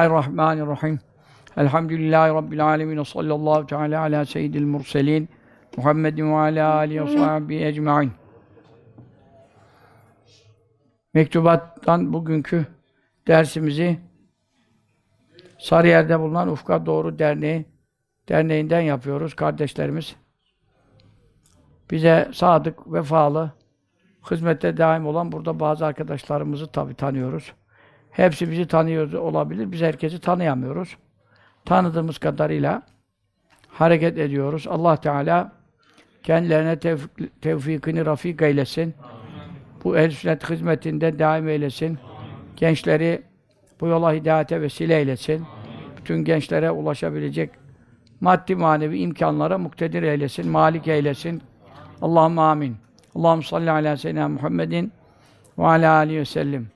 Bismillahirrahmanirrahim. Elhamdülillahi Rabbil alemin. Sallallahu teala ala seyyidil murselin. Muhammedin ve ala alihi ve sahbihi ecma'in. Mektubattan bugünkü dersimizi Sarıyer'de bulunan Ufka Doğru Derneği derneğinden yapıyoruz kardeşlerimiz. Bize sadık, vefalı, hizmette daim olan burada bazı arkadaşlarımızı tabi tanıyoruz. Hepsi bizi tanıyor olabilir. Biz herkesi tanıyamıyoruz. Tanıdığımız kadarıyla hareket ediyoruz. Allah Teala kendilerine tevfik- tevfikini rafik eylesin. Bu el sünnet hizmetinde daim eylesin. Gençleri bu yola hidayete vesile eylesin. Bütün gençlere ulaşabilecek maddi manevi imkanlara muktedir eylesin, malik eylesin. Allahümme amin. Allahümme salli ala seyyidina Muhammedin ve ala aleyhi ve sellem.